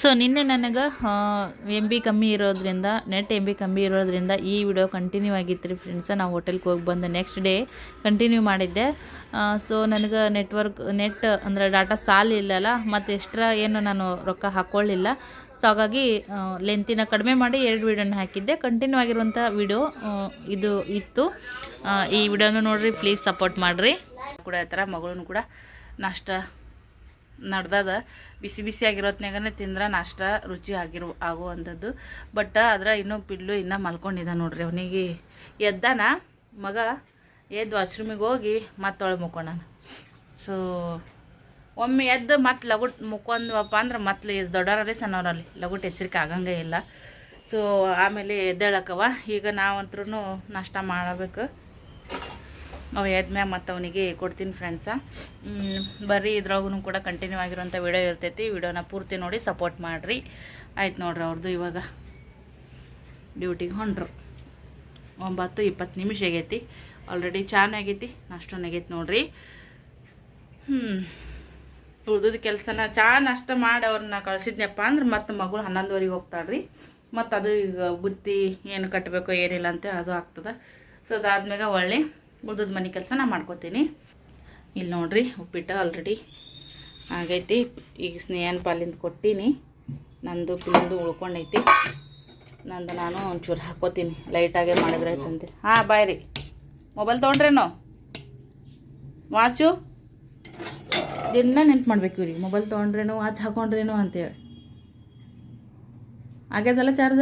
So ನಿನ್ನೆ ನನಗೆ M B ಕಮ್ಮಿ ಇರೋದ್ರಿಂದ ನೆಟ್ ಎಂ ಬಿ ಕಮ್ಮಿ ಇರೋದ್ರಿಂದ ಈ ವಿಡಿಯೋ ಕಂಟಿನ್ಯೂ ಆಗಿತ್ತು ರೀ ಫ್ರೆಂಡ್ಸ ನಾವು ಹೋಟೆಲ್ಗೆ ಹೋಗಿ ಬಂದು ನೆಕ್ಸ್ಟ್ ಡೇ ಕಂಟಿನ್ಯೂ ಮಾಡಿದ್ದೆ. ಸೊ ನನಗೆ ನೆಟ್ವರ್ಕ್ ನೆಟ್ ಅಂದರೆ ಡಾಟಾ ಸಾಲ ಇಲ್ಲಲ್ಲ, ಮತ್ತು ಎಕ್ಸ್ಟ್ರಾ ಏನು ನಾನು ರೊಕ್ಕ ಹಾಕ್ಕೊಳ್ಳಿಲ್ಲ ಸೊ ಹಾಗಾಗಿ ಲೆಂತಿನ ಕಡಿಮೆ ಮಾಡಿ ಎರಡು ವಿಡಿಯೋನ ಹಾಕಿದ್ದೆ. ಕಂಟಿನ್ಯೂ ಆಗಿರುವಂಥ ವಿಡಿಯೋ ಇದು ಇತ್ತು. ಈ ವಿಡಿಯೋನು ನೋಡಿರಿ ಪ್ಲೀಸ್ ಸಪೋರ್ಟ್ ಮಾಡಿರಿ. ಕೂಡ ಆ ಥರ ಮಗಳೂ ಕೂಡ ನಾಷ್ಟ ನಡ್ದದ. ಬಿಸಿ ಬಿಸಿ ಆಗಿರೋತ್ನಾಗನೇ ತಿಂದ್ರೆ ನಾಷ್ಟ ರುಚಿ ಆಗಿರೋ, ಆಗುವಂಥದ್ದು. ಬಟ್ ಆದ್ರೆ ಇನ್ನೂ ಪಿಲ್ಲು ಇನ್ನೂ ಮಲ್ಕೊಂಡಿದ್ದ ನೋಡ್ರಿ ಅವನಿಗೆ. ಎದ್ದಾನ? ಮಗ? ಎದ್ದು ವಾಶ್ರೂಮಿಗೆ ಹೋಗಿ ಮತ್ತೆ ಒಳಗೆ ಮುಕ್ಕೊಂಡಾನ. ಸೊ, ಒಮ್ಮೆ ಎದ್ದು ಮತ್ತೆ ಲಗುಟ್ ಮುಕ್ಕೊಂಡ್ವಪ್ಪ ಅಂದ್ರೆ ಮತ್ತೆ ದೊಡ್ಡವರಲ್ಲಿ ಸಣ್ಣವರಲ್ಲಿ ಲಗುಟ್ ಎಚ್ಚರಿಕೆ ಆಗಂಗೆ ಇಲ್ಲ. ಸೊ, ಆಮೇಲೆ ಎದ್ದೇಳಕ್ಕವ ಈಗ ನಾವಂತ್ರೂ ನಾಷ್ಟ ಮಾಡಬೇಕು. ಅವ ಎದ್ಮ್ಯಾಗ ಮತ್ತು ಅವನಿಗೆ ಕೊಡ್ತೀನಿ ಫ್ರೆಂಡ್ಸ ಬರ್ರಿ ಇದ್ರೊಳಗೂ ಕೂಡ ಕಂಟಿನ್ಯೂ ಆಗಿರುವಂಥ ವಿಡಿಯೋ ಇರ್ತೈತಿ. ವಿಡಿಯೋನ ಪೂರ್ತಿ ನೋಡಿ ಸಪೋರ್ಟ್ ಮಾಡಿರಿ. ಆಯ್ತು ನೋಡ್ರಿ ಅವ್ರದ್ದು ಇವಾಗ ಡ್ಯೂಟಿಗೆ ಹೊಂಡ್ರು ಒಂಬತ್ತು ಇಪ್ಪತ್ತು ನಿಮಿಷ ಆಗೈತಿ. ಆಲ್ರೆಡಿ ಚಾನ್ ಆಗೈತಿ, ನಾಷ್ಟನ ಆಗೈತಿ ನೋಡ್ರಿ. ಹ್ಞೂ ಉಳ್ದದ ಕೆಲಸನ, ಚಾ ನಾಷ್ಟ ಮಾಡಿ ಅವ್ರನ್ನ ಕಳ್ಸಿದ್ನಪ್ಪ ಅಂದ್ರೆ ಮತ್ತೆ ಮಗಳು ಹನ್ನೊಂದುವರೆಗೆ ಹೋಗ್ತಾಳ್ರಿ. ಮತ್ತು ಅದು ಈಗ ಬುತ್ತಿ ಏನು ಕಟ್ಟಬೇಕು ಏನಿಲ್ಲ ಅಂತ ಅದು ಆಗ್ತದೆ. ಸೊ ಅದಾದ್ಮ್ಯಾಗ ಒಳ್ಳೆ ಉಳ್ದದ ಮನೆ ಕೆಲಸ ನಾನು ಮಾಡ್ಕೋತೀನಿ. ಇಲ್ಲಿ ನೋಡ್ರಿ, ಉಪ್ಪಿಟ್ಟು ಆಲ್ರೆಡಿ ಆಗೈತಿ. ಈಗ ಸ್ನೇಹನ ಪಾಲಿಂದ ಕೊಟ್ಟೀನಿ. ನಂದು ಪಿಲಿಂದು ಉಳ್ಕೊಂಡೈತಿ. ನಂದು ನಾನು ಒಂಚೂರು ಹಾಕೋತೀನಿ. ಲೈಟಾಗೆ ಮಾಡಿದ್ರೆ ಆಯ್ತಂತೆ. ಹಾಂ ಬಾಯ್ ರೀ. ಮೊಬೈಲ್ ತೊಗೊಂಡ್ರೇನು? ವಾಚು ದಿನ ನೆನ್ಪು ಮಾಡ್ಬೇಕು ಇವ್ರಿಗೆ. ಮೊಬೈಲ್ ತೊಗೊಂಡ್ರೇನು ವಾಚ್ ಹಾಕೊಂಡ್ರೇನು ಅಂತೇಳಿ. ಆಗ್ಯದಲ್ಲ ಚಾರ್ಜ?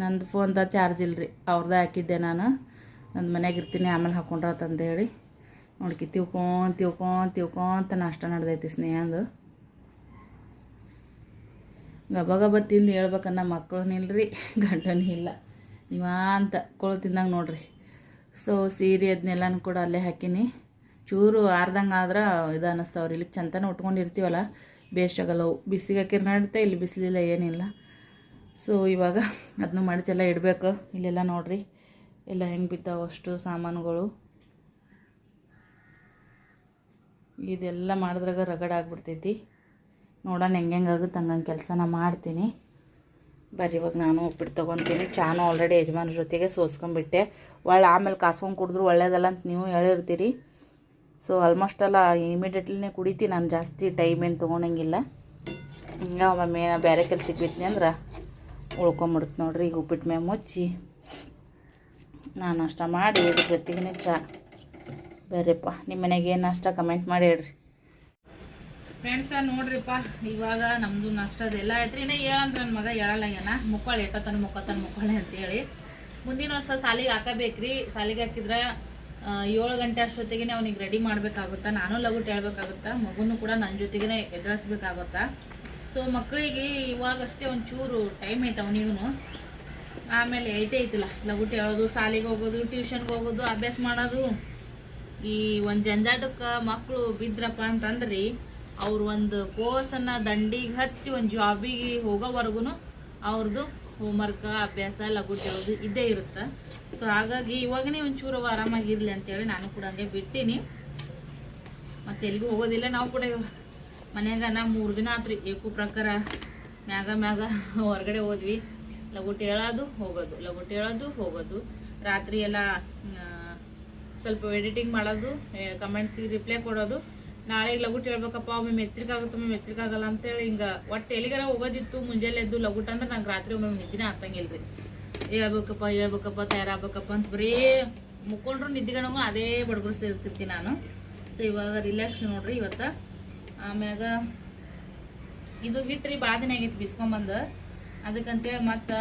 ನಂದು ಫೋನ್ದಾಗ ಚಾರ್ಜ್ ಇಲ್ರಿ. ಅವ್ರದ್ದು ಹಾಕಿದ್ದೆ ನಾನು. ನಂದು ಮನ್ಯಾಗ ಇರ್ತೀನಿ, ಆಮೇಲೆ ಹಾಕೊಂಡ್ರ ಹೇಳಿ ನೋಡ್ಕಿ ತಿವ್ಕೊಂತ ತಿವ್ಕೊಂತ ತಿವ್ಕೊಂತ ನಾಷ್ಟ ನಡೆದೈತಿ ಸ್ನೇಹಂದು. ಗಬ ಗಬ ತಿಂದು ಹೇಳ್ಬೇಕನ್ನ ಮಕ್ಕಳು ನಿಲ್ರಿ ಗಂಡನೂ ಇಲ್ಲ. ನೀವಂತ ಕೊಳು ತಿಂದಂಗೆ ನೋಡ್ರಿ. ಸೊ, ಸೀರೆ ಅದನ್ನೆಲ್ಲನೂ ಕೂಡ ಅಲ್ಲೇ ಹಾಕೀನಿ. ಚೂರು ಆರ್ದಂಗೆ ಆದ್ರೆ ಇದು ಅನ್ನಿಸ್ತಾವ್ರಿ ಇಲ್ಲಿ ಚಂತನ ಉಟ್ಕೊಂಡಿರ್ತೀವಲ್ಲ ಅವು. ಬಿಸಿಗೆ ಹಾಕಿರ್ ನಡುತ್ತೆ ಇಲ್ಲಿ, ಬಿಸಿಲಿಲ್ಲ ಏನಿಲ್ಲ. ಸೊ, ಇವಾಗ ಅದನ್ನು ಮಡಚೆಲ್ಲ ಇಡಬೇಕು, ಇಲ್ಲೆಲ್ಲ ನೋಡ್ರಿ. ಎಲ್ಲ ಹೆಂಗೆ ಬಿದ್ದಾವೆ ಅಷ್ಟು ಸಾಮಾನುಗಳು? ಇದೆಲ್ಲ ಮಾಡಿದ್ರಾಗ ರಗಡ ಆಗ್ಬಿಡ್ತೈತಿ. ನೋಡೋಣ ಹೆಂಗೆ ಹೆಂಗೆ ಆಗುತ್ತೆ ಹಂಗಂಗೆ ಕೆಲಸನ ಮಾಡ್ತೀನಿ. ಬರ್ರಿ, ಇವಾಗ ನಾನು ಉಪ್ಪಿಟ್ಟು ತೊಗೊತೀನಿ. ಚಾನು ಆಲ್ರೆಡಿ ಯಜಮಾನ್ರ ಜೊತೆಗೆ ಸೋಸ್ಕೊಂಡ್ಬಿಟ್ಟೆ ಒಳ್ಳೆ ಆಮೇಲೆ ಕಾಸ್ಕೊಂಡು ಕುಡಿದ್ರು ಒಳ್ಳೇದಲ್ಲ ಅಂತ ನೀವು ಹೇಳಿರ್ತೀರಿ. ಸೊ ಆಲ್ಮೋಸ್ಟ್ ಎಲ್ಲ ಇಮಿಡಿಯೇಟ್ಲಿನೇ ಕುಡಿತೀನಿ. ನಾನು ಜಾಸ್ತಿ ಟೈಮ್ ಏನು ತೊಗೊಳಂಗಿಲ್ಲ ಹಿಂಗೆ ಒಮ್ಮೊಮ್ಮೆ ನಾ ಬೇರೆ ಕೆಲಸಕ್ಕೆ ಬಿಟ್ನಿ ಅಂದ್ರೆ ಉಳ್ಕೊಂಬಿಡುತ್ತೆ ನೋಡ್ರಿ. ಈಗ ಉಪ್ಪಿಟ್ಟು ಮೇಲೆ ಮುಚ್ಚಿ ನಾನು ನಾಷ್ಟ ಮಾಡಿ ಚಾ ಬೇರೆಪ್ಪ ನಿಮ್ಮ ಮನೆಗೆ ಏನು ನಾಷ್ಟ ಕಮೆಂಟ್ ಮಾಡಿ ಹೇಳ್ರಿ. ಫ್ರೆಂಡ್ಸ ನೋಡ್ರಿಪ್ಪ, ಇವಾಗ ನಮ್ದು ನಾಷ್ಟದೆಲ್ಲ ಐತ್ರಿ ಇನ್ನೇ ಹೇಳಂತ ನನ್ನ ಮಗ ಹೇಳಲ್ಲ ಏನ? ಮುಕ್ಕೊಳ್ಳಿ ಎಟ್ಟತನ ಮುಕ್ಕತನ ಅಂತ ಅಂತೇಳಿ ಮುಂದಿನ ವರ್ಷ ಸಾಲಿಗೆ ಹಾಕಬೇಕ್ರಿ. ಸಾಲಿಗೆ ಹಾಕಿದ್ರೆ ಏಳು ಗಂಟೆ ಅಷ್ಟೊತ್ತಿಗೆ ಅವ್ನಿಗೆ ರೆಡಿ ಮಾಡಬೇಕಾಗುತ್ತೆ. ನಾನು ಲಗುಟ್ ಹೇಳ್ಬೇಕಾಗುತ್ತಾ. ಮಗುನು ಕೂಡ ನನ್ನ ಜೊತೆಗೇ ಎದುರಿಸ್ಬೇಕಾಗುತ್ತಾ. ಸೊ ಮಕ್ಕಳಿಗೆ ಇವಾಗಷ್ಟೇ ಒಂಚೂರು ಟೈಮ್ ಐತೆ ಅವನಿಗೂ ಆಮೇಲೆ ಐತೆ ಐತಿಲ್ಲ. ಲಗುಟ್ ಹೇಳೋದು ಶಾಲೆಗೆ ಹೋಗೋದು ಟ್ಯೂಷನ್ಗೆ ಹೋಗೋದು, ಅಭ್ಯಾಸ ಮಾಡೋದು. ಈ ಒಂದು ಜಂಜಾಟಕ್ಕೆ ಮಕ್ಕಳು ಬಿದ್ರಪ್ಪ ಅಂತಂದ್ರಿ, ಅವ್ರು ಒಂದು ಕೋರ್ಸನ್ನು ದಂಡಿಗೆ ಹತ್ತಿ ಒಂದು ಜಾಬಿಗೆ ಹೋಗೋವರೆಗೂ ಅವ್ರದ್ದು ಹೋಮ್ವರ್ಕ್ ಅಭ್ಯಾಸ ಲಗುಟ್ ಹೇಳೋದು ಇದ್ದೇ ಇರುತ್ತೆ. ಸೊ ಹಾಗಾಗಿ ಇವಾಗನೇ ಒಂಚೂರು ಆರಾಮಾಗಿರಲಿ ಅಂತೇಳಿ ನಾನು ಕೂಡ ಹಂಗೆ ಬಿಟ್ಟೀನಿ. ಮತ್ತು ಎಲ್ಲಿಗೂ ಹೋಗೋದಿಲ್ಲ ನಾವು ಕೂಡ ಮನ್ಯಾಗ ನಾ ಮೂರು ದಿನ ಆತ್ರಿ, ಏಕು ಪ್ರಕಾರ ಮ್ಯಾಗ ಮ್ಯಾಗ ಹೊರಗಡೆ ಹೋದ್ವಿ. ಲಗುಟ್ ಹೇಳೋದು, ಹೋಗೋದು. ಲಗೋಟಿ ಹೇಳೋದು, ಹೋಗೋದು. ರಾತ್ರಿ ಎಲ್ಲ ಸ್ವಲ್ಪ ಎಡಿಟಿಂಗ್ ಮಾಡೋದು ಕಮೆಂಟ್ಸಿಗೆ ರಿಪ್ಲೈ ಕೊಡೋದು. ನಾಳೆಗೆ ಲಗುಟ್ ಹೇಳ್ಬೇಕಪ್ಪ, ಒಮ್ಮೆ ಮೆಚ್ಚರಿಕೆ ಆಗುತ್ತೆ, ಒಮ್ಮೆ ಮೆಚ್ಚರಿಕೆ ಆಗಲ್ಲ ಅಂತೇಳಿ ಹಿಂಗೆ ಒಟ್ಟು ಎಲ್ಲಿಗಾರ ಹೋಗೋದಿತ್ತು, ಮುಂಜಾನೆ ಎದ್ದು ಲಗುಟ್ ಅಂದ್ರೆ ನಂಗೆ ರಾತ್ರಿ ಒಮ್ಮೆ ನಿದ್ದೆ ಆಗ್ತಂಗಿಲ್ಲ ರೀ ಹೇಳ್ಬೇಕಪ್ಪ ಹೇಳ್ಬೇಕಪ್ಪ, ತಯಾರಾಗಬೇಕಪ್ಪ ಅಂತ ಬರೀ ಮುಕ್ಕೊಂಡ್ರು ನಿದ್ದಿಗಣಗೂ ಅದೇ ಬಡ್ಬಿಡ್ಸಿರ್ತಿರ್ತೀನಿ ನಾನು. ಸೊ ಇವಾಗ ರಿಲ್ಯಾಕ್ಸ್ ನೋಡ್ರಿ ಇವತ್ತು. ಆಮ್ಯಾಗ ಇದು ಹಿಟ್ರಿ ಭಾಳ ದಿನ ಆಗೈತಿ ಬಿಸ್ಕೊಂಬಂದು. ಅದಕ್ಕಂತೇಳಿ ಮತ್ತು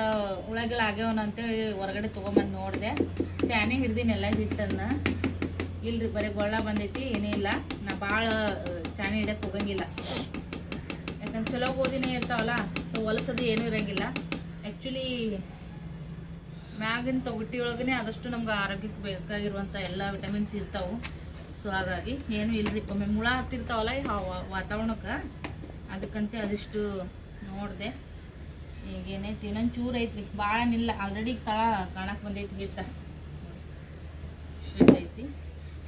ಉಳ್ಳಾಗಿಳ ಆಗ್ಯಾವನ ಅಂತೇಳಿ ಹೊರಗಡೆ ತೊಗೊಂಬಂದು ನೋಡಿದೆ. ಚಾನೆ ಹಿಡ್ದೀನಿ ಎಲ್ಲ ಹಿಟ್ಟನ್ನು. ಇಲ್ರಿ, ಬರೀ ಗೊಳ್ಳ ಬಂದೈತಿ, ಏನೂ ಇಲ್ಲ. ನಾ ಭಾಳ ಚಾನೆ ಹಿಡಿಯಕ್ಕೆ ಹೋಗಂಗಿಲ್ಲ. ಯಾಕಂದ್ರೆ ಚಲೋ ಗೋಧಿನೇ ಇರ್ತಾವಲ್ಲ ಸೊ ಹೊಲಸದು ಏನೂ ಇರಂಗಿಲ್ಲ. ಆ್ಯಕ್ಚುಲಿ ಮ್ಯಾಗಿನ ತೊಗಟಿ ಒಳಗೇ ಆದಷ್ಟು ನಮ್ಗೆ ಆರೋಗ್ಯಕ್ಕೆ ಬೇಕಾಗಿರುವಂಥ ಎಲ್ಲ ವಿಟಮಿನ್ಸ್ ಇರ್ತಾವೆ. ಸೊ ಹಾಗಾಗಿ ಏನು ಇಲ್ರಿ. ಒಮ್ಮೆ ಮುಳ ಹತ್ತಿರ್ತಾವಲ್ಲ ವಾತಾವರಣಕ್ಕೆ, ಅದಕ್ಕಂತೆ ಅದಿಷ್ಟು ನೋಡಿದೆ. ಈಗ ಏನೈತಿ ಚೂರು ಐತ್ರಿ. ಭಾಳ ನಿಲ್ಲ ಆಲ್ರೆಡಿ ತಳ ಕಾಣಕ್ಕೆ ಬಂದೈತಿ ಹಿಟ್ಟು ಐತಿ.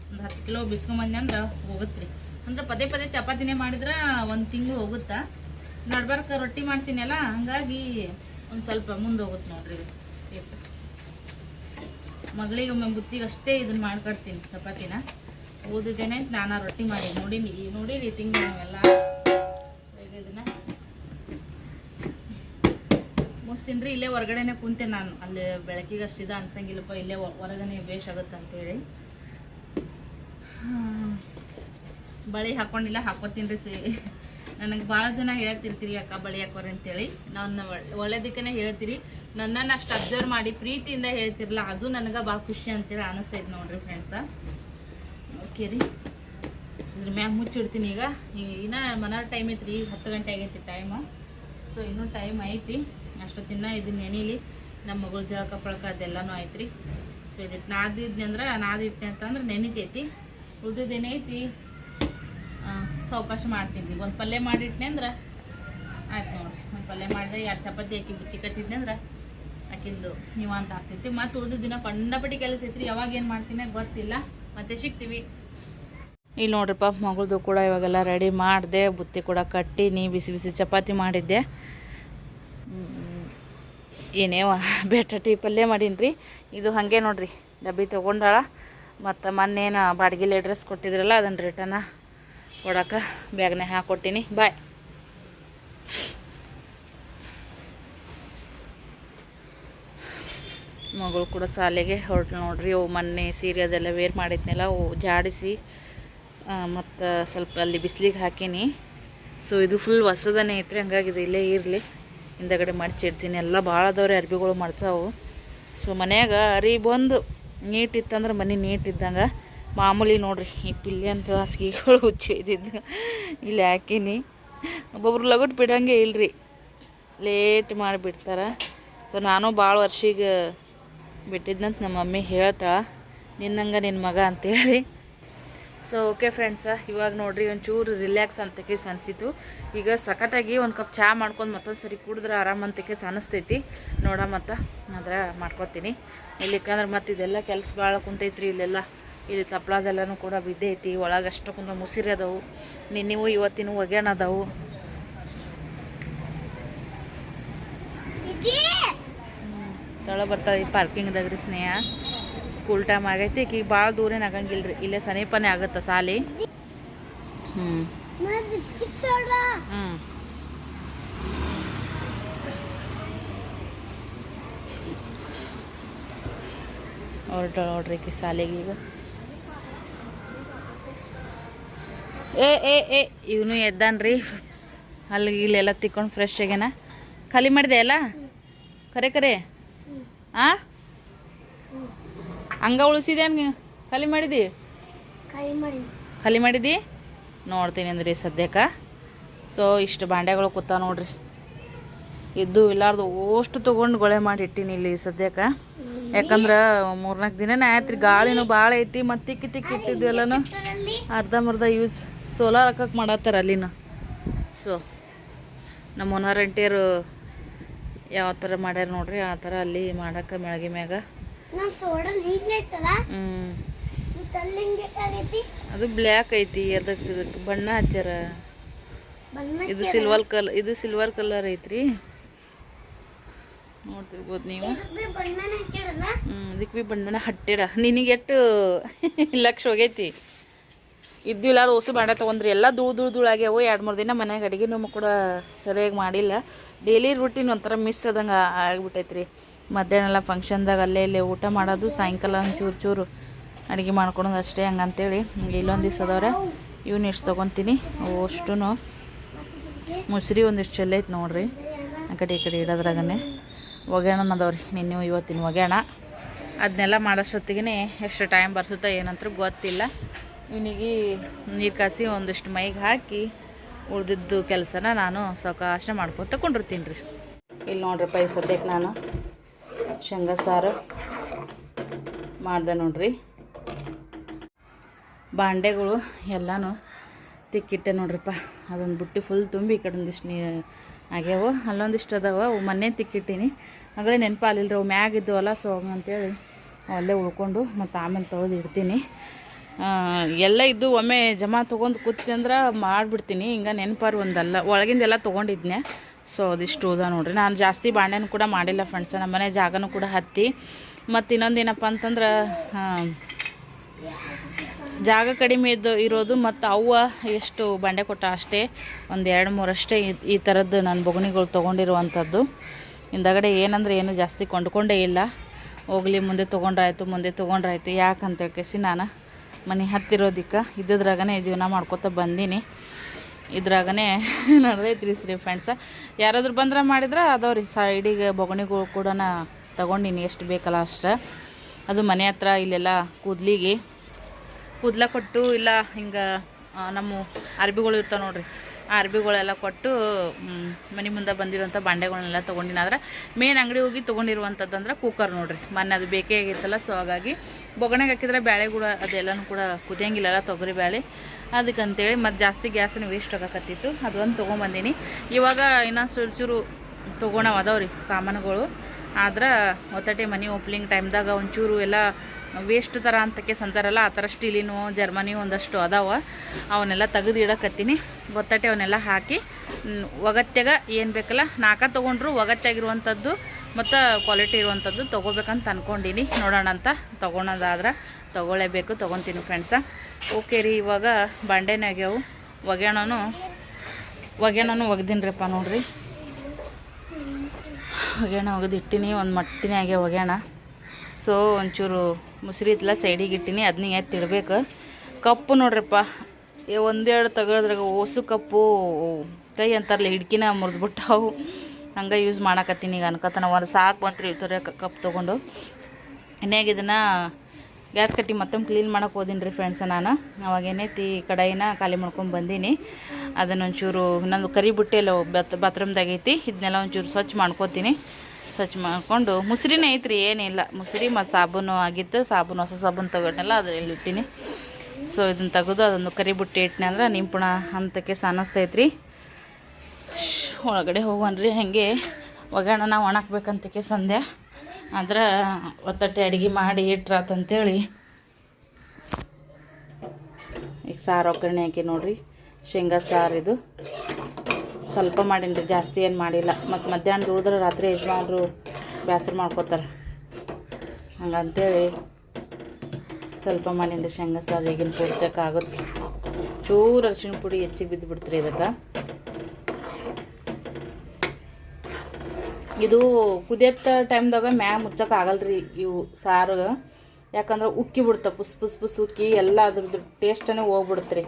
ಒಂದು ಹತ್ತು ಕಿಲೋ ಬಿಸ್ಕೊಂಬಂದೆ ಅಂದ್ರೆ ಹೋಗುತ್ತೆ ರೀ ಅಂದ್ರೆ ಪದೇ ಪದೇ ಚಪಾತಿನೇ ಮಾಡಿದ್ರೆ ಒಂದು ತಿಂಗಳು ಹೋಗುತ್ತಾ. ನಡ್ಬಾರ್ಕ ರೊಟ್ಟಿ ಮಾಡ್ತೀನಲ್ಲ ಹಂಗಾಗಿ ಒಂದು ಸ್ವಲ್ಪ ಮುಂದೆ ಹೋಗುತ್ತೆ ನೋಡ್ರಿ. ಮಗಳಿಗೆ ಒಮ್ಮೆ ಬುತ್ತಿಗೆ ಅಷ್ಟೇ ಇದನ್ನ ಮಾಡ್ಕೊಡ್ತೀನಿ ಚಪಾತಿನ. ಓದಿದ್ದೇನೆ ನಾನಾ ರೊಟ್ಟಿ ಮಾಡಿ, ನೋಡಿನಿ. ನೋಡಿರಿ ತಿಂಗಳು ನಾವೆಲ್ಲ ಸೊ ಈಗ ಇದನ್ನ ಮುಸ್ತೀನ್ರಿ ಇಲ್ಲೇ ಹೊರಗಡೆನೆ ಕುಂತೆ ನಾನು. ಅಲ್ಲಿ ಬೆಳಕಿಗೆ ಅಷ್ಟಿದ ಅನ್ಸಂಗಿಲ್ಲಪ್ಪ, ಇಲ್ಲೇ ಹೊರಗನೆ ಬೇಷ್ ಆಗುತ್ತೆ ಅಂತೇಳಿ. ಬಳಿ ಹಾಕೊಂಡಿಲ್ಲ ಹಾಕೋತೀನಿ ಸಿ. ನನಗೆ ಭಾಳ ಜನ ಹೇಳ್ತಿರ್ತೀರಿ ಅಕ್ಕ ಬಳಿ ಹಾಕೋರಿ ಅಂತೇಳಿ. ನಾನು ಒಳ್ಳೇದಕ್ಕೇ ಹೇಳ್ತೀರಿ. ನನ್ನನ್ನು ಅಷ್ಟು ಅಬ್ಸರ್ವ್ ಮಾಡಿ ಪ್ರೀತಿಯಿಂದ ಹೇಳ್ತಿರಲ್ಲ ಅದು ನನಗೆ ಭಾಳ ಖುಷಿ ಅಂತೇಳಿ ಅನಿಸ್ತೈತೆ ನೋಡ್ರಿ ಫ್ರೆಂಡ್ಸ ಓಕೆ ರೀ. ಇದ್ರ ಮ್ಯಾಗ ಮುಚ್ಚಿಡ್ತೀನಿ ಈಗ. ಇನ್ನ ಮನಾರ್ ಟೈಮ್ ಐತ್ರಿ ಈಗ ಹತ್ತು ಗಂಟೆ ಆಗೈತಿ ಟೈಮು ಸೊ ಇನ್ನೂ ಟೈಮ್ ಐತಿ. ಅಷ್ಟೊತ್ತಿನ ಇದು ನೆನೀಲಿ ನಮ್ಮ ಮಗಳು ಜಳಕ ಪಳಕ ಅದೆಲ್ಲನೂ ಐತ್ರಿ ಸೊ ಇದಕ್ಕೆ ನಾದಿದ್ನಿ ಅಂದ್ರೆ ನಾದಿಟ್ನಿ ಅಂತಂದ್ರೆ ನೆನಿತೈತಿ. ಉಳ್ದಿದ್ದೇನೈತಿ ಸಾವಕಾಶ ಮಾಡ್ತೀನಿ ಈಗ ಒಂದು ಪಲ್ಯ ಮಾಡಿಟ್ನೆ ಅಂದ್ರೆ ಆಯ್ತು ನೋಡ್ರಿ. ಒಂದು ಪಲ್ಯ ಮಾಡಿದೆ ಎರಡು ಚಪಾತಿ ಹಾಕಿ ಬುತ್ತಿ ಕಟ್ಟಿದ್ನಿ ಅಂದ್ರೆ ಆಕಿಂದು ನೀವು ಅಂತ ಆಗ್ತೈತಿ ಮತ್ತು ಉಳಿದ ದಿನ ಕಂಡಪಟ್ಟಿ ಕೆಲಸ ಐತ್ರಿ. ಯಾವಾಗ ಏನು ಮಾಡ್ತೀನಿ ಗೊತ್ತಿಲ್ಲ. ಮತ್ತೆ ಸಿಗ್ತೀವಿ. ಇಲ್ಲಿ ನೋಡ್ರಿಪ್ಪ, ಮಗಳದು ಕೂಡ ಇವಾಗೆಲ್ಲ ರೆಡಿ ಮಾಡಿದೆ, ಬುತ್ತಿ ಕೂಡ ಕಟ್ಟಿ ನೀ ಬಿಸಿ ಬಿಸಿ ಚಪಾತಿ ಮಾಡಿದ್ದೆ. ಏನೇವ ಬೆಟ್ಟಟಿ ಪಲ್ಯ ಮಾಡೀನಿ ರೀ ಇದು ಹಾಗೆ ನೋಡ್ರಿ, ಡಬ್ಬಿ ತೊಗೊಂಡಾಳ. ಮತ್ತು ಮೊನ್ನೇನು ಬಾಡ್ಗಿಲಿ ಅಡ್ರೆಸ್ ಕೊಟ್ಟಿದ್ರಲ್ಲ ಅದನ್ನು ರಿಟರ್ನ ಕೊಡೋಕೆ ಬ್ಯಾಗ್ನೇ ಹಾಕ್ಕೊಟ್ಟಿನಿ ಬಾಯ್ ಮಗಳು ಕೂಡ ಶಾಲೆಗೆ ಹೊರಟು ನೋಡ್ರಿ. ಅವು ಮೊನ್ನೆ ಸೀರೆ ಅದೆಲ್ಲ ವೇರ್ ಮಾಡಿದ್ನೆಲ್ಲ ಅವು ಜಾಡಿಸಿ ಮತ್ತು ಸ್ವಲ್ಪ ಅಲ್ಲಿ ಬಿಸಿಲಿಗೆ ಹಾಕೀನಿ. ಸೊ ಇದು ಫುಲ್ ಹೊಸದನೇ ಐತ್ರಿ, ಹಂಗಾಗಿದೆ, ಇಲ್ಲೇ ಇರಲಿ. ಹಿಂದಗಡೆ ಮಡಚಿಡ್ತೀನಿ ಎಲ್ಲ ಭಾಳ ಅದಾವ್ರಿ, ಅರ್ಬಿಗಳು ಮಾಡ್ತಾವೆ ಸೊ ಮನ್ಯಾಗ ಅರಿ ಬಂದು ನೀಟ್ ಇತ್ತಂದ್ರೆ ಮನೆ ನೀಟ್ ಇದ್ದಂಗೆ. ಮಾಮೂಲಿ ನೋಡ್ರಿ, ಈ ಪಿಲ್ಯನ್ ಹಾಸಿಗೆಗಳು ಹುಚ್ಚಿ ಇದ್ದಿದ್ದು ಇಲ್ಲಿ ಹಾಕೀನಿ. ಒಬ್ಬೊಬ್ರು ಲಗಟ್ ಬಿಡಂಗೆ ಇಲ್ರಿ. ಲೇಟ್ ಮಾಡಿಬಿಡ್ತಾರೆ ಸೊ ನಾನು ಭಾಳ ವರ್ಷಿಗೆ ಬಿಟ್ಟಿದ್ದಂತ ನಮ್ಮ ಮಮ್ಮಿ ಹೇಳ್ತಾಳೆ. ನಿನ್ನಂಗೆ ನಿನ್ನ ಮಗ ಅಂತೇಳಿ. ಸೊ ಓಕೆ ಫ್ರೆಂಡ್ಸ ಇವಾಗ ನೋಡ್ರಿ ಒಂಚೂರು ರಿಲ್ಯಾಕ್ಸ್ ಅಂತಕ್ಕೆ ಅನಿಸಿತು ಈಗ ಸಖತ್ತಾಗಿ ಒಂದು ಕಪ್ ಚಹಾ ಮಾಡ್ಕೊಂಡು ಮತ್ತೊಂದು ಸರಿ ಕುಡಿದ್ರೆ ಆರಾಮ ಅಂತಕ್ಕೆ ಅನಿಸ್ತೈತಿ ನೋಡ ಮತ್ತು ಅದ್ರ ಮಾಡ್ಕೊತೀನಿ. ಇಲ್ಲಿಕ್ಕಂದ್ರೆ ಮತ್ತು ಇದೆಲ್ಲ ಕೆಲಸ ಭಾಳ ಕುಂತೈತ್ರಿ ಇಲ್ಲೆಲ್ಲ. ಇಲ್ಲಿ ತಪ್ಪಳದೆಲ್ಲನೂ ಕೂಡ ಬಿದ್ದೈತಿ ಒಳಗೆ ಅಷ್ಟು ಕುಂದ ಮುಸಿರಿ ಅದಾವು. ನಿನ್ನೆವು ಇವತ್ತಿನೂ ಒಗ್ಯಾಣ ಅದಾವು. ತಳ ಬರ್ತದೆ ಪಾರ್ಕಿಂಗ್ದಾಗ ರೀ ಸ್ನೇಹ. ಸ್ಕೂಲ್ ಟೈಮ್ ಆಗೈತಿ ಈಗ ಭಾಳ ದೂರ ಏನು ಆಗಂಗಿಲ್ಲ ರೀ ಇಲ್ಲೇ ಸಮೀಪನೇ ಆಗುತ್ತ ಸಾಲಿ. ಹ್ಞೂ ಹ್ಞೂ ಹೊರಟ ನೋಡ್ರಿ ಈಕಿ ಸಾಲಿಗೆ ಈಗ. ಏ ಏ ಏ ಇವನು ಎದ್ದಾನ್ರಿ. ಅಲ್ಲಿ ಇಲ್ಲೆಲ್ಲ ತಿಕ್ಕೊಂಡು ಫ್ರೆಶ್ ಆಗ್ಯಾನ. ಖಾಲಿ ಮಾಡಿದೆ ಅಲ್ಲ? ಕರೆ ಕರೆ. ಆ? ಹಂಗ ಉಳಿಸಿದೆ ಖಾಲಿ ಮಾಡಿದಿ? ಖಾಲಿ ಮಾಡಿದಿ? ನೋಡ್ತೀನಿ ಅಂದ್ರಿ ಸದ್ಯಕ್ಕೆ. ಸೊ ಇಷ್ಟು ಬಾಂಡೆಗಳು ಕೂತ ನೋಡ್ರಿ. ಇದ್ದು ಇಲ್ಲಾರ್ದು ಅಷ್ಟು ತೊಗೊಂಡು ಗೊಳೆ ಮಾಡಿ ಇಟ್ಟೀನಿ ಇಲ್ಲಿ ಸದ್ಯಕ್ಕೆ. ಯಾಕಂದ್ರೆ ಮೂರ್ನಾಲ್ಕು ದಿನನೇ ಆಯ್ತು ರೀ ಗಾಳಿನೂ ಭಾಳ ಐತಿ ಮತ್ತು ತಿಕ್ಕಿ ತಿಕ್ಕಿ ಇಟ್ಟಿದ್ದು ಎಲ್ಲನೂ ಅರ್ಧಂಬರ್ಧ ಯೂಸ್ ಸೋಲಾರ್ ಹಾಕಕ್ಕೆ ಮಾಡತ್ತಾರ ಅಲ್ಲಿನ. ಸೊ ನಮ್ಮ ಓನರ್ ಅಂಟಿಯರು ಯಾವ ಥರ ಮಾಡ್ಯಾರ ನೋಡ್ರಿ ಆ ಥರ ಅಲ್ಲಿ ಮಾಡಕ್ಕೆ ಮೆಳಗಿ ಮ್ಯಾಗ. ಅದು ಬ್ಲ್ಯಾಕ್ ಐತಿ ಅದಕ್ಕೆ ಇದಕ್ಕೆ ಬಣ್ಣ ಹಚ್ಚಾರ ಇದು ಸಿಲ್ವರ್ ಕಲರ್ ಇದು ಸಿಲ್ವರ್ ಕಲರ್ ಐತ್ರಿ. ನೋಡ್ತಿರ್ಬೋದು ನೀವು. ಹ್ಞೂ ಇದಕ್ಕೆ ಭೀ ಬಣ್ಣ ಹಟ್ಟಿಡ ನಿನಗೆ ಎಷ್ಟು ಲಕ್ಷ ಹೋಗೈತಿ? ಇದ್ದಿಲ್ಲ ಅದು ಹೊಸ ಬಾಂಡೆ ತೊಗೊಂಡ್ರಿ. ಎಲ್ಲ ಧೂಳು ಧೂಳು ಧೂಳಾಗ್ಯಾವು ಎರಡು ಮೂರು ದಿನ ಮನ್ಯಾಗ ಅಡುಗೆನೂ ಕೂಡ ಸರಿಯಾಗಿ ಮಾಡಿಲ್ಲ. ಡೈಲಿ ರೂಟೀನ್ ಒಂಥರ ಮಿಸ್ ಆದಂಗೆ ಆಗ್ಬಿಟ್ಟೈತ್ರಿ. ಮಧ್ಯಾಹ್ನ ಫಂಕ್ಷನ್ದಾಗ ಅಲ್ಲೇ ಇಲ್ಲೇ ಊಟ ಮಾಡೋದು, ಸಾಯಂಕಾಲ ಒಂದು ಚೂರು ಚೂರು ಅಡುಗೆ ಮಾಡ್ಕೊಳೋದು ಅಷ್ಟೇ ಹಂಗಂತೇಳಿ ಹಿಂಗೆ ಇಲ್ಲೊಂದು ದಿವ್ಸ ಅದಾವ್ರೆ. ಇವ್ನ ಇಷ್ಟು ತೊಗೊತೀನಿ. ಅಷ್ಟು ಮುಸ್ರಿ ಒಂದಿಷ್ಟು ಚೆಲ್ಲೈತೆ ನೋಡ್ರಿ. ಆ ಕಡೆ ಈ ಕಡೆ ಇಡೋದ್ರಾಗನೆ. ಒಗ್ಯಾಣ ಅದಾವ್ರಿ ನಿನ್ನೆ ಇವತ್ತಿನ ಒಗ್ಯಾಣ. ಅದನ್ನೆಲ್ಲ ಮಾಡೋಷ್ಟೊತ್ತಿಗೆ ಎಷ್ಟು ಟೈಮ್ ಬರ್ಸುತ್ತೋ ಏನಂತ ಗೊತ್ತಿಲ್ಲ. ಇವನಿಗೆ ನೀರು ಕಾಸಿ ಒಂದಿಷ್ಟು ಮೈಗೆ ಹಾಕಿ ಉಳ್ದಿದ್ದು ಕೆಲಸನ ನಾನು ಸಾವಕಾಶ ಮಾಡ್ಕೊತ ಕೊಂಡಿರ್ತೀನಿ ರೀ. ಇಲ್ಲಿ ನೋಡ್ರಿ ಪೈಸ ಸದ್ಯಕ್ಕೆ ನಾನು. ಶೇಂಗಾ ಸಾರು ಮಾಡ್ದೆ ನೋಡ್ರಿ. ಬಾಂಡೆಗಳು ಎಲ್ಲನೂ ತಿಕ್ಕಿಟ್ಟೆ ನೋಡ್ರಿಪ್ಪ. ಅದೊಂದು ಬುಟ್ಟಿ ಫುಲ್ ತುಂಬಿ ಈ ಕಡೆ ಒಂದಿಷ್ಟು ನೀ ಆಗ್ಯಾವು. ಅಲ್ಲೊಂದಿಷ್ಟು ಅದಾವ. ಅವು ಮೊನ್ನೆ ತಿಕ್ಕಿಟ್ಟೀನಿ. ಆಗಲೇ ನೆನಪಾಲಿಲ್ಲ ಅವು ಮ್ಯಾಗ ಇದ್ದವಲ್ಲ ಸೊ ಅಂತೇಳಿ ಅಲ್ಲೇ ಉಳ್ಕೊಂಡು ಮತ್ತು ಆಮೇಲೆ ತೊಳೆದು ಇಡ್ತೀನಿ. ಎಲ್ಲ ಇದ್ದು ಒಮ್ಮೆ ಜಮಾ ತೊಗೊಂಡು ಕೂತಿ ಅಂದ್ರೆ ಮಾಡಿಬಿಡ್ತೀನಿ. ಹಿಂಗೆ ನೆನಪಾರು ಒಂದಲ್ಲ. ಒಳಗಿಂದೆಲ್ಲ ತೊಗೊಂಡಿದ್ನೆ ಸೊ ಅದಿಷ್ಟು ಅದ ನೋಡ್ರಿ. ನಾನು ಜಾಸ್ತಿ ಬಾಂಡೆನೂ ಕೂಡ ಮಾಡಿಲ್ಲ ಫ್ರೆಂಡ್ಸ್ ನಮ್ಮ ಮನೆ ಜಾಗನೂ ಕೂಡ ಹತ್ತಿ. ಮತ್ತು ಇನ್ನೊಂದು ಏನಪ್ಪ ಅಂತಂದ್ರೆ ಜಾಗ ಕಡಿಮೆ ಇದ್ದು, ಇರೋದು ಮತ್ತು ಅವ್ವ ಎಷ್ಟು ಬಂಡೆ ಕೊಟ್ಟ ಅಷ್ಟೇ, ಒಂದು ಎರಡು ಮೂರು ಅಷ್ಟೇ ಈ- ಥರದ್ದು ನಾನು ಬೊಗಣಿಗಳು ತೊಗೊಂಡಿರುವಂಥದ್ದು ಹಿಂದಗಡೆ ಏನಂದ್ರೆ ಏನು ಜಾಸ್ತಿ ಕೊಂಡ್ಕೊಂಡೇ ಇಲ್ಲ. ಹೋಗ್ಲಿ, ಮುಂದೆ ತೊಗೊಂಡ್ರಾಯ್ತು ಮುಂದೆ ತೊಗೊಂಡ್ರಾಯ್ತು ಯಾಕಂತ ಕೇಸಿ ನಾನು ಮನೆ ಹತ್ತಿರೋದಕ್ಕೆ. ಇದ್ದಿದ್ರಾಗನೇ ಜೀವನ ಮಾಡ್ಕೊತ ಬಂದೀನಿ. ಇದ್ರಾಗನೇ ನಡೆದೈತ್ರಿ ಶ್ರೀ ಫ್ರೆಂಡ್ಸ ಯಾರಾದ್ರೂ ಬಂದ್ರೆ ಮಾಡಿದ್ರೆ ಅದಾವ್ರಿ ಸೈಡಿಗೆ ಬೊಗಣಿಗಳು ಕೂಡ ತಗೊಂಡಿನಿ, ಎಷ್ಟು ಬೇಕಲ್ಲ ಅಷ್ಟು. ಅದು ಮನೆ ಹತ್ರ ಇಲ್ಲೆಲ್ಲ ಕೂದ್ಲಿಗೆ. ಕೂದಲ ಕೊಟ್ಟು ಇಲ್ಲ ಹಿಂಗೆ ನಮ್ಮ ಅರ್ಬಿಗಳು ಇರ್ತಾವೆ ನೋಡ್ರಿ. ಅರ್ಬಿಗಳೆಲ್ಲ ಕೊಟ್ಟು ಮನೆ ಮುಂದೆ ಬಂದಿರುವಂಥ ಬಾಂಡೆಗಳನ್ನೆಲ್ಲ ತೊಗೊಂಡಿನಿ ಆದ್ರೆ ಮೇನ್ ಅಂಗಡಿ ಹೋಗಿ ತೊಗೊಂಡಿರುವಂಥದ್ದು ಅಂದ್ರೆ ಕುಕ್ಕರ್ ನೋಡ್ರಿ. ಮೊನ್ನೆ ಅದು ಬೇಕೇ ಆಗಿತ್ತಲ್ಲ ಸೊ ಹಾಗಾಗಿ ಬೊಗಣೆಗೆ ಹಾಕಿದ್ರೆ ಬೇಳೆ ಕೂಡ, ಅದೆಲ್ಲನೂ ಕೂಡ ಕುದಿಯಂಗಿಲ್ಲಲ್ಲ ತೊಗರಿ ಬೇಳೆ ಅದಕ್ಕಂತೇಳಿ ಮತ್ತು ಜಾಸ್ತಿ ಗ್ಯಾಸನ್ನು ವೇಸ್ಟ್ ಆಗಕತ್ತಿತ್ತು. ಅದೊಂದು ತೊಗೊಂಬಂದೀನಿ. ಇವಾಗ ಇನ್ನೊಂದು ಚೂರು ಚೂರು ತೊಗೊಳವ್ ಸಾಮಾನುಗಳು. ಆದ್ರೆ ಒತ್ತಟೆ ಮನೆ ಓಪ್ಲಿಂಗ್ ಟೈಮ್ದಾಗ ಒಂಚೂರು ಎಲ್ಲ ವೇಸ್ಟ್ ಥರ ಅಂತಕ್ಕೆ ಸಂತಾರಲ್ಲ, ಆ ಥರ ಸ್ಟೀಲಿನು ಜರ್ಮನಿ ಒಂದಷ್ಟು ಅದಾವ. ಅವನ್ನೆಲ್ಲ ತೆಗೆದು ಇಡಕತ್ತೀನಿ. ಗೊತ್ತಾಟೆ ಅವನ್ನೆಲ್ಲ ಹಾಕಿ ಒಗತ್ಯಾಗ ಏನು ಬೇಕಲ್ಲ, ನಾಕ ತೊಗೊಂಡ್ರು ಒಗತ್ಯಾಗಿರುವಂಥದ್ದು ಮತ್ತು ಕ್ವಾಲಿಟಿ ಇರುವಂಥದ್ದು ತೊಗೋಬೇಕಂತ ಅಂದ್ಕೊಂಡೀನಿ ನೋಡೋಣ ಅಂತ ತೊಗೊಳೋದಾದ್ರೆ ತೊಗೊಳ್ಳೇಬೇಕು, ತೊಗೊತೀನಿ ಫ್ರೆಂಡ್ಸ ಓಕೆ ರೀ, ಇವಾಗ ಬಾಂಡೆನೇ ಆಗ್ಯಾವು. ಒಗ್ಯಾಣನು ಒಗ್ಯಾಣನು ಒಗ್ದೀನಿರಪ್ಪ ನೋಡ್ರಿ. ಒಗ್ಯಾಣ ಒಗೆದಿಟ್ಟಿನಿ, ಒಂದು ಮಟ್ಟಿನೇ ಆಗ್ಯಾವ ಒಗ್ಯಾಣ. ಸೊ, ಒಂಚೂರು ಮುಸ್ರಿ ಇತ್ತಲ್ಲ ಸೈಡಿಗೆ ಇಟ್ಟಿನಿ ಅದನ್ನ ಎತ್ತಿಡ್ಬೇಕು ಕಪ್ಪು ನೋಡ್ರಪ್ಪ. ಒಂದೆರಡು ತೆಗೆದ್ರಾಗ ಓಸು ಕಪ್ಪು, ಕೈ ಅಂತಾರಲ್ಲ, ಹಿಡ್ಕಿನ ಮುರಿದ್ಬಿಟ್ಟಾವು. ಹಂಗೆ ಯೂಸ್ ಮಾಡಾಕತ್ತೀನಿ ಈಗ ಅನ್ಕೋತಾನ. ಒಂದು ಸಾಕು ಬಂತ್ರಿ ಇರ್ತಾರೆ ಕಪ್ ತೊಗೊಂಡು. ಇನ್ನೇಗ ಇದನ್ನು ಗ್ಯಾಸ್ ಕಟ್ಟಿ ಮತ್ತೊಮ್ಮೆ ಕ್ಲೀನ್ ಮಾಡೋಕೆ ಹೋದೀನಿ ರೀ ಫ್ರೆಂಡ್ಸ್ ನಾನು. ಅವಾಗ ಏನೈತಿ ಕಡಾಯಿನ ಖಾಲಿ ಮಾಡ್ಕೊಂಡು ಬಂದೀನಿ. ಅದನ್ನ ನಂದು ಕರಿ ಬುಟ್ಟಿ ಎಲ್ಲ ಬಾತ್ ಬಾತ್ರೂಮ್ದಾಗ ಐತಿ. ಇದನ್ನೆಲ್ಲ ಒಂಚೂರು ಸ್ವಚ್ಛ ಮಾಡ್ಕೋತೀನಿ. ಸ್ವಚ್ಛ ಮಾಡಿಕೊಂಡು. ಮುಸ್ರಿನೇ ಐತ್ರಿ ಏನಿಲ್ಲ. ಮುಸ್ರಿ ಮತ್ತು ಸಾಬೂನು ಆಗಿತ್ತು ಸಾಬೂನು, ಹೊಸ ಸಾಬೂನು ತಗೊಂಡೆಲ್ಲ ಅದರಲ್ಲಿ ಇಟ್ಟಿನಿ. ಸೊ ಇದನ್ನು ತೆಗೆದು ಅದೊಂದು ಕರಿ ಬುಟ್ಟಿ ಇಟ್ಟಿನಿ ಅಂದ್ರೆ ನಿಂಪುಣ ಹಂತಕ್ಕೆ ಸಾನಿಸ್ತೈತ್ರಿ ಒಳಗಡೆ ಹೋಗೋನ್ರಿ ಹಾಗೆ. ನಾವು ಒಣಕ್ಬೇಕಂತಕ್ಕೆ ಸಂಧ್ಯಾ. ಆದ್ರೆ ಒತ್ತಟ್ಟೆ ಅಡುಗೆ ಮಾಡಿ ಇಟ್ರಾತಂತೇಳಿ. ಈಗ ಸಾರು ಒಗ್ಗರಣೆ ಹಾಕಿ ನೋಡ್ರಿ. ಶೇಂಗಾ ಸಾರು ಇದು. ಸ್ವಲ್ಪ ಮಾಡೀನಿ ಜಾಸ್ತಿ ಏನು ಮಾಡಿಲ್ಲ. ಮತ್ತು ಮಧ್ಯಾಹ್ನ ಉಳಿದ್ರೆ ರಾತ್ರಿ ಯಜಮಾನರು ಬೇಸರ ಮಾಡ್ಕೋತಾರೆ. ಹಂಗಂತೇಳಿ ಸ್ವಲ್ಪ ಮಾಡೀನಿ ಶೇಂಗಾ ಸಾರು ಈಗಿನ ಪೂರ್ತಕ್ಕಾಗುತ್ತೆ ಚೂರು ಅರಿಶಿಣ ಪುಡಿ ಹೆಚ್ಚಿಗೆ ಬಿದ್ದು ಬಿಡ್ತೀರಿ ಇದಕ್ಕೆ. ಇದು ಕುದಿಯತ್ತ ಟೈಮ್ದಾಗ ಮ್ಯಾ ಮುಚ್ಚಕ್ಕೆ ಆಗಲ್ರಿ ಇವು ಸಾರು. ಯಾಕಂದ್ರೆ ಉಕ್ಕಿ ಬಿಡ್ತಾವೆ ಪುಸ್ ಪುಸ್ ಪುಸ್ ಉಕ್ಕಿ ಎಲ್ಲ ಅದ್ರದ್ದು ಟೇಸ್ಟನೇ ಹೋಗ್ಬಿಡುತ್ತೆ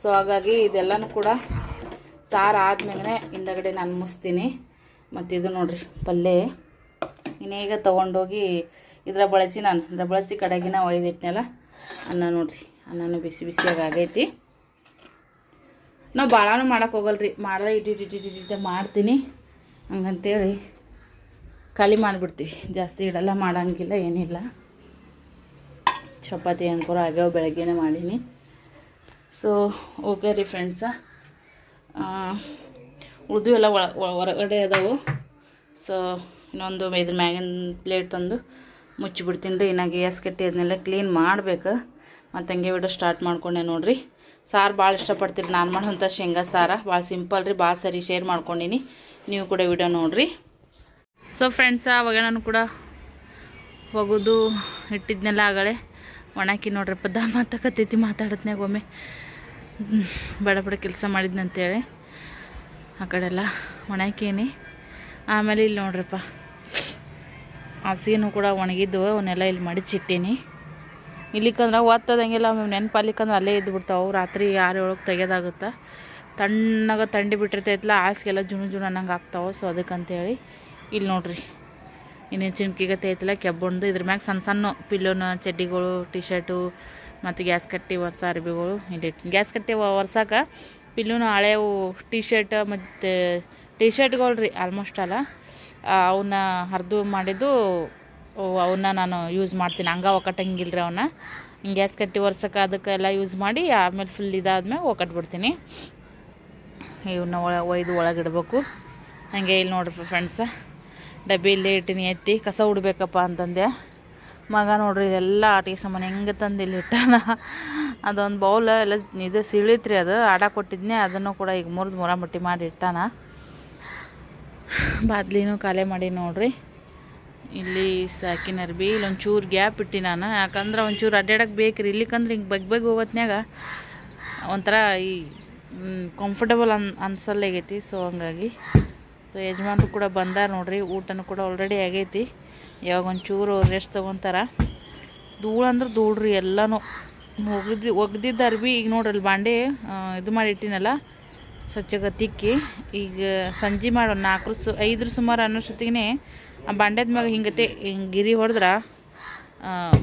ಸೊ ಹಾಗಾಗಿ ಇದೆಲ್ಲನೂ ಕೂಡ ಸಾರು ಆದ್ಮೇಲೆ ಹಿಂದಗಡೆ ನಾನು ಮುಸ್ತೀನಿ. ಮತ್ತು ಇದು ನೋಡ್ರಿ ಪಲ್ಯ ಇನ್ನೀಗ ತೊಗೊಂಡೋಗಿ ಇದ್ರ ಬಳಸಿ ನಾನು, ಇದರ ಬಳಸಿ ಕಡೆಗಿನ ಒಯ್ದಿಟ್ನಲ್ಲ ಅನ್ನ ನೋಡ್ರಿ, ಅನ್ನನೂ ಬಿಸಿ ಬಿಸಿಯಾಗಿ ಆಗೈತಿ. ನಾವು ಭಾಳನೂ ಮಾಡೋಕೆ ಹೋಗಲ್ರಿ, ಮಾಡ್ದೆ ಇಟ್ಟಿಟ್ಟಿಟ್ಟಿಟ್ಟಿಟ್ಟ ಮಾಡ್ತೀನಿ. ಹಂಗಂತೇಳಿ ಖಾಲಿ ಮಾಡಿಬಿಡ್ತೀವಿ. ಜಾಸ್ತಿ ಇಡಲ್ಲ, ಮಾಡೋಂಗಿಲ್ಲ, ಏನಿಲ್ಲ. ಚಪಾತಿ ಅಂಕೂರ ಆಗ್ಯಾವ, ಬೆಳಗ್ಗೆನೇ ಮಾಡೀನಿ. ಸೊ ಓಕೆ ರೀ ಫ್ರೆಂಡ್ಸ ಉಳಿದು ಎಲ್ಲ ಒಳ ಹೊರಗಡೆ ಅದಾವು. ಸೊ ಇನ್ನೊಂದು ಇದ್ರ ಮ್ಯಾಗಿನ ಪ್ಲೇಟ್ ತಂದು ಮುಚ್ಚಿಬಿಡ್ತೀನಿ ರೀ. ಇನ್ನು ಗ್ಯಾಸ್ ಕಟ್ಟಿ ಅದನ್ನೆಲ್ಲ ಕ್ಲೀನ್ ಮಾಡ್ಬೇಕು. ಮತ್ತು ಹಂಗೆ ವಿಡಿಯೋ ಸ್ಟಾರ್ಟ್ ಮಾಡ್ಕೊಂಡೆ ನೋಡಿರಿ. ಸಾರು ಭಾಳ ಇಷ್ಟಪಡ್ತೀರಿ ನಾನು ಮಾಡೋಂಥ ಶೇಂಗಾ ಸಾರ. ಭಾಳ ಸಿಂಪಲ್ ರೀ, ಭಾಳ ಸರಿ ಶೇರ್ ಮಾಡ್ಕೊಂಡಿನಿ. ನೀವು ಕೂಡ ವಿಡಿಯೋ ನೋಡಿರಿ. ಸೊ ಫ್ರೆಂಡ್ಸ ಅವಾಗ ನಾನು ಕೂಡ ಒಗೆದು, ಇಟ್ಟಿದ್ನೆಲ್ಲ ಆಗಳೆ ಒಣಕಿ ನೋಡ್ರಿ ದಾ ಮಾತಾಕತ್ತೈತಿ ಮಾತಾಡತ್ನ್ಯಾಗ ಒಮ್ಮೆ. ಬಡ ಬಡ, ಕೆಲಸ ಮಾಡಿದ್ನಂತೇಳಿ ಆ ಕಡೆಲ್ಲ ಒಣಕೇನಿ ಆಮೇಲೆ ಇಲ್ಲಿ ನೋಡ್ರಪ್ಪ, ಹಸಿನೂ ಕೂಡ ಒಣಗಿದ್ದು, ಅವನ್ನೆಲ್ಲ ಇಲ್ಲಿ ಮಡಿಚಿಟ್ಟೀನಿ. ಇಲ್ಲಿಕಂದ್ರೆ ಒತ್ತದಂಗೆಲ್ಲ ನೆನಪಲ್ಲಿಕಂದ್ರೆ ಅಲ್ಲೇ ಇದ್ದು ಬಿಡ್ತಾವೆ ರಾತ್ರಿ ಆರು ಏಳಕ್ಕೆ ತೆಗೆಯೋದಾಗುತ್ತೆ. ತಣ್ಣಗೆ ತಂಡಿ ಬಿಟ್ಟಿರ್ತೈತಲ್ಲ ಹಾಸಿಗೆಲ್ಲ ಜುಣು ಜುಣು ಅನ್ನಂಗೆ ಆಗ್ತಾವೆ. ಸೊ ಅದಕ್ಕಂತೇಳಿ ಇಲ್ಲಿ ನೋಡ್ರಿ. ಇನ್ನೇನು ಚಿಮ್ಕಿಗತ್ತೆ ಐತಲ್ಲ ಇದ್ರ ಮ್ಯಾಗ ಸಣ್ಣ ಸಣ್ಣ ಪಿಲ್ಲೋನ, ಚಡ್ಡಿಗಳು ಟಿ ಶರ್ಟು ಮತ್ತು ಗ್ಯಾಸ್ ಕಟ್ಟಿ ಒರೆಸ ಅರ್ಬಿಗಳು ಇಲ್ಲಿ ಗ್ಯಾಸ್ ಕಟ್ಟಿ ಒರ್ಸಾಕ ಪಿಲ್ಲೂನು ಹಳೆವು ಟಿ ಶರ್ಟ್ ಮತ್ತು ಟಿ ಶರ್ಟ್ಗಳು ರೀ ಆಲ್ಮೋಸ್ಟ್ ಅಲ್ಲ. ಅವನ್ನ ಹರಿದು ಮಾಡಿದ್ದು ಅವನ್ನ ನಾನು ಯೂಸ್ ಮಾಡ್ತೀನಿ. ಹಂಗ ಒಕ್ಕಟ್ಟಂಗಿಲ್ಲ ರೀ ಅವನ್ನ ಗ್ಯಾಸ್ ಕಟ್ಟಿ ಒರ್ಸಕ್ಕೆ ಅದಕ್ಕೆಲ್ಲ ಯೂಸ್ ಮಾಡಿ ಆಮೇಲೆ ಫುಲ್ ಇದಾದ್ಮೇಲೆ ಒಕ್ಕಟ್ಬಿಡ್ತೀನಿ. ಇವನ್ನ ಒಳ, ಒಯ್ದು ಒಳಗಿಡ್ಬೇಕು ಹಂಗೆ ಇಲ್ಲಿ ನೋಡ್ರಿ ಫ್ರೆಂಡ್ಸ ಡಬ್ಬಿ ಇಲ್ಲಿ ಇಟ್ಟಿನಿ ಎತ್ತಿ. ಕಸ ಉಡ್ಬೇಕಪ್ಪ ಅಂತಂದೆ. ಮಗ ನೋಡ್ರಿ ಎಲ್ಲ ಆಟಿಗೆ ಸಾಮಾನು ಹೆಂಗೆ ತಂದು ಇಲ್ಲಿ ಇಟ್ಟಾನ. ಅದೊಂದು ಬೌಲ್ ಎಲ್ಲ ಇದು ಸಿಳಿತ್ರಿ ಅದು ಆಡ ಕೊಟ್ಟಿದ್ನೆ, ಅದನ್ನು ಕೂಡ ಈಗ ಮುರಿದು ಮುರ ಮುಟ್ಟಿ ಮಾಡಿ ಇಟ್ಟಾನ. ಬಾದ್ಲಿನೂ ಖಾಲಿ ಮಾಡಿ ನೋಡ್ರಿ. ಇಲ್ಲಿ ಸಾಕಿನ ಅರ್ಬಿ ಇಲ್ಲಿ ಚೂರು ಗ್ಯಾಪ್ ಇಟ್ಟಿ ನಾನು. ಯಾಕಂದ್ರೆ ಒಂಚೂರು ಅಡ್ಡಾಡಕ್ಕೆ ಬೇಕ್ರಿ. ಇಲ್ಲಿಕಂದ್ರೆ ಹಿಂಗೆ ಬಗ್ ಬಗ್ ಹೋಗೋತ್ನ್ಯಾಗ ಒಂಥರ ಈ ಕಂಫರ್ಟಬಲ್ ಅನ್, ಅನ್ಸಲ್ಲಾಗೈತಿ. ಸೊ ಹಂಗಾಗಿ ಸೊ ಯಜಮಾನ್ರು ಕೂಡ ಬಂದಾರ ನೋಡ್ರಿ. ಊಟನೂ ಕೂಡ ಆಲ್ರೆಡಿ ಆಗೈತಿ. ಯಾವಾಗ ಒಂಚೂರು ರೆಸ್ಟ್ ತೊಗೊತಾರ? ಧೂಳು ಅಂದ್ರೆ ಧೂಳ್ರಿ ಎಲ್ಲನೂ. ಒಗ್ದು ಒಗ್ದಿದ್ದ ಅರ್ಬಿ ಈಗ ನೋಡ್ರಿ ಬಾಂಡೆ ಇದು ಮಾಡಿ ಇಟ್ಟಿನಲ್ಲ ಸ್ವಚ್ಛಗೆ ತಿಕ್ಕಿ ಈಗ ಸಂಜೆ ಮಾಡೋ ನಾಲ್ಕರ ಸು, ಐದರ ಸುಮಾರು ಅನ್ನೋಷ್ಟೊತ್ತಿಗೆ ಆ ಬಾಂಡೆದ ಮ್ಯಾಗ ಹಿಂಗತೆ, ಹಿಂಗೆ ಗಿರಿ ಹೊಡೆದ್ರೆ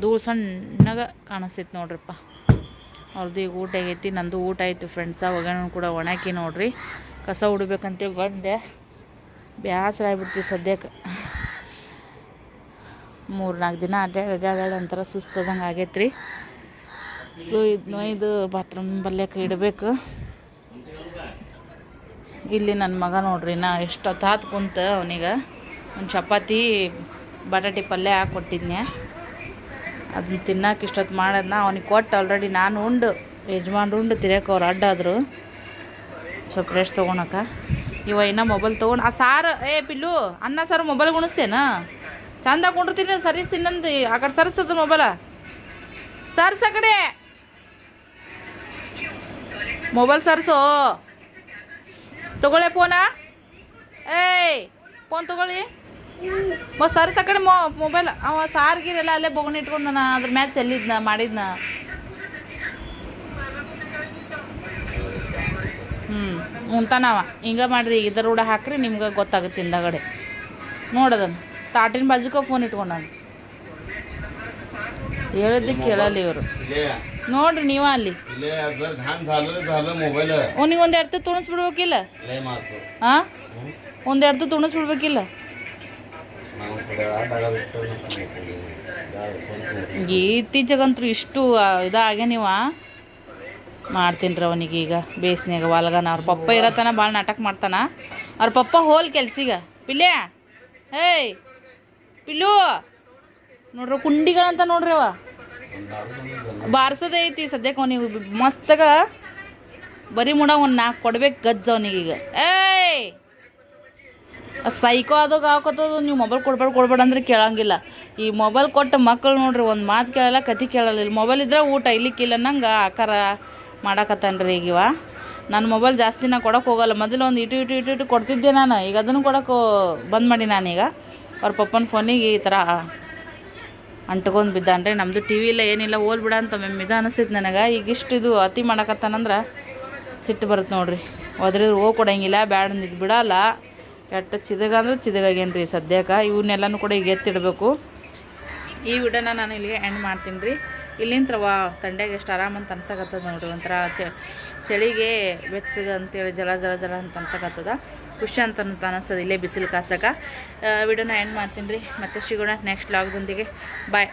ಧೂಳು ಸಣ್ಣಗೆ ಕಾಣಿಸ್ತೈತೆ ನೋಡ್ರಿಪ್ಪ. ಅವ್ರದ್ದು ಈಗ ಊಟ ಆಗೈತಿ, ನಂದು ಊಟ ಆಯಿತು ಫ್ರೆಂಡ್ಸ ಒಗ್ಗರಣೆ ಕೂಡ ಒಣಾಕಿ ನೋಡ್ರಿ. ಕಸ ಉಡ್ಬೇಕಂತೇಳಿ ಬಂದೆ. ಬ್ಯಾಸರ ಆಗ್ಬಿಡ್ತೀವಿ ಸದ್ಯಕ್ಕೆ ಮೂರು ನಾಲ್ಕು ದಿನ ಅಡ್ಡಾಡಿ ಅಡ್ಡಾಡಿ ಒಂಥರ ಸುಸ್ತದಂಗೆ ರೀ ಸೊ ಇದನ್ನ ಇದು ಬಾತ್ರೂಮ್ ಬಲ್ಯಕ್ಕೆ ಇಡಬೇಕು. ಇಲ್ಲಿ ನನ್ನ ಮಗ ನೋಡ್ರಿ, ನಾ ಎಷ್ಟೊತ್ತಾತು ಕುಂತ ಅವನಿಗೆ. ಒಂದು ಚಪಾತಿ, ಬಟಾಟಿ ಪಲ್ಯ ಹಾಕಿ ಕೊಟ್ಟಿದ್ನೆ ಅದನ್ನ ತಿನ್ನಕ್ಕೆ ಇಷ್ಟೊತ್ತು ಮಾಡೋದನ್ನ ಅವ್ನಿಗೆ ಕೊಟ್ಟು ಆಲ್ರೆಡಿ ನಾನು ಉಂಡು, ಯಜಮಾನ್ರು ಉಂಡು ತಿರೋಕೆ ಅವ್ರು ಅಡ್ಡಾದ್ರು ಸ್ವಲ್ಪ ರೆಸ್ಟ್ ತೊಗೊಳಕ ಇವ ಇನ್ನೂ ಮೊಬೈಲ್ ತೊಗೊಂಡು ಆ ಸಾರು, ಏ ಪಿಲ್ಲು, ಅನ್ನ ಸಾರು ಮೊಬೈಲ್ ಗುಣಿಸ್ತೇನ? ಚಂದ ಕುಂಡಿರ್ತೀನಿ ಸರಿ ಇನ್ನೊಂದು, ಆ ಕಡೆ ಸರಿಸ್ತದ ಮೊಬೈಲ. ಸರ್ಸ ಕಡೆ. ಮೊಬೈಲ್ ಸರ್ಸು. ತಗೊಳ್ಳೆ ಫೋನಾ ಏಯ್ ಫೋನ್ ತಗೊಳ್ಳಿ. ಮೊ ಸರ್ಸ ಕಡೆ ಮೊ, ಮೊಬೈಲ್. ಅವ ಸಾರ್ಗಿರೆಲ್ಲ ಅಲ್ಲೇ ಬೊಗಣಿ ಇಟ್ಕೊಂಡು ನಾನು ಅದ್ರ ಮ್ಯಾಚ್ ಚೆಲ್ಲಿದ್ನ ಮಾಡಿದ್ನ. ಹ್ಞೂ ಮುಂತಾನವ ಹಿಂಗೆ ಮಾಡಿರಿ ಇದರ ರೂಢ ಹಾಕ್ರಿ, ನಿಮ್ಗೆ ಗೊತ್ತಾಗುತ್ತೆ ಹಿಂದಗಡೆ. ನೋಡದನ್ನು ತಾಟಿನ ಬಾಜುಕ ಫೋನ್ ಇಟ್ಕೊಂಡಾನು. ಹೇಳಿದ್ದಕ್ಕೆ ಕೇಳಲ್ಲ ಇವರು. ನೋಡ್ರಿ ನೀವ ಅಲ್ಲಿ. ಅವ್ನಿಗೆ ಒಂದು ಎರಡು ತುಣಿಸ್ಬಿಡ್ಬೇಕಿಲ್ಲ ಹಾಂ ಒಂದು ಎರಡು ತುಣಿಸ್ಬಿಡ್ಬೇಕಿಲ್ಲ ಇತ್ತೀಚೆಗಂತೂ ಇಷ್ಟು ಇದಾಗೆ ನೀವ? ಮಾಡ್ತೀನಿ ರೀ ಅವನಿಗೆ ಈಗ ಬೇಸ್ನ್ಯಾಗ ವಾಲ್ಗನ. ಅವ್ರ ಪಪ್ಪ ಇರತನ ಭಾಳ ನಾಟಕ ಮಾಡ್ತಾನ. ಅವ್ರ ಪಪ್ಪ ಹೋಲ್ ಕೆಲ್ಸಿಗ. ಪಿಲ್ಯ ಏಯ್. ಪಿಲ್ಲು. ನೋಡ್ರಿ ಕುಂಡಿಗಳಂತ ನೋಡ್ರಿ ಅವ. ಬಾರ್ಸೋದೇ ಐತಿ ಸದ್ಯಕ್ಕೆ ಅವನಿಗೆ ಮಸ್ತಗ. ಬರೀ ಮುಡ ಒಂದು ನಾಲ್ಕು ಕೊಡ್ಬೇಕು ಗಜ್ಜ ಈಗ. ಏಯ್! ಸೈಕೋ ಅದಾಗ ಹಾಕೋತದ ನೀವು ಮೊಬೈಲ್ ಕೊಡ್ಬೇಡ ಕೊಡ್ಬೇಡ ಅಂದ್ರೆ ಕೇಳಂಗಿಲ್ಲ. ಈ ಮೊಬೈಲ್ ಕೊಟ್ಟ ಮಕ್ಕಳು ನೋಡ್ರಿ ಒಂದು ಮಾತು ಕೇಳಲ್ಲ, ಕತಿ ಕೇಳಲ್ಲ. ಇಲ್ಲಿ ಮೊಬೈಲ್ ಇದ್ರೆ ಊಟ ಇಲ್ಲಿಕ್ಕಿಲ್ಲ ನಂಗೆ ಆಕಾರ ಮಾಡಾಕತ್ತಾನ್ರಿ ಈಗ ಇವ. ನನ್ನ ಮೊಬೈಲ್ ಜಾಸ್ತಿ ನಾ ಕೊಡೋಕೆ ಹೋಗಲ್ಲ. ಮೊದಲು ಒಂದು ಇಟು ಇಟು ಇಟು ಇಟು ಕೊಡ್ತಿದ್ದೆ ನಾನು. ಈಗ ಅದನ್ನು ಕೊಡೋಕೆ ಬಂದ್ ಮಾಡಿ ನಾನೀಗ. ಅವ್ರ ಪಪ್ಪನ ಫೋನಿಗೆ ಈ ಥರ ಅಂಟ್ಕೊಂಡು ಬಿದ್ದಾನ್ರಿ. ನಮ್ಮದು ಟಿ ವಿ ಇಲ್ಲ, ಏನಿಲ್ಲ, ಓಲ್ ಬಿಡ ಅಂತ ಮೆಮ್ ಇದು ಅನಿಸ್ತೈತೆ ನನಗೆ. ಈಗ ಇಷ್ಟು ಇದು ಅತಿ ಮಾಡಕತ್ತಾನಂದ್ರೆ ಸಿಟ್ಟು ಬರುತ್ತೆ ನೋಡ್ರಿ. ಹೋದ್ರೆ ಹೋಗಿ ಕೊಡಂಗಿಲ್ಲ, ಬ್ಯಾಡ ಬಿಡಲ್ಲ. ಕೆಟ್ಟ ಚಿದಗ ಅಂದ್ರೆ ಚಿದಗಾಗೇನು ರೀ ಸದ್ಯಕ್ಕೆ ಇವನ್ನೆಲ್ಲನೂ ಕೂಡ ಈಗ ಎತ್ತಿಡಬೇಕು. ಈ ವಿಡಿಯೋನ ನಾನು ಇಲ್ಲಿಗೆ ಎಂಡ್ ಮಾಡ್ತೀನಿ ರೀ ಇಲ್ಲಿಂತ್ರ ವಾ ತಂಡ್ಯಾಗ ಎಷ್ಟು ಆರಾಮಂತ ಅನ್ಸಕತ್ತದ ನೋಡ್ರಿ. ಒಂಥರ ಚಳಿಗೆ ಬೆಚ್ಚಗೆ ಅಂತೇಳಿ ಜಲ ಜಲ ಜಲ ಅಂತ ಅನ್ಸಕತ್ತದ. ಖುಷಿ ಅಂತ ಅನಿಸ್ತದೆ, ಇಲ್ಲೇ ಬಿಸಿಲು ಕಾಸಕ. ವಿಡಿಯೋನ ಎಂಡ್ ಮಾಡ್ತೀನಿ ರೀ. ಮತ್ತೆ ಸಿಗೋಣ ನೆಕ್ಸ್ಟ್ ಲಾಗ್ದೊಂದಿಗೆ ಬಾಯ್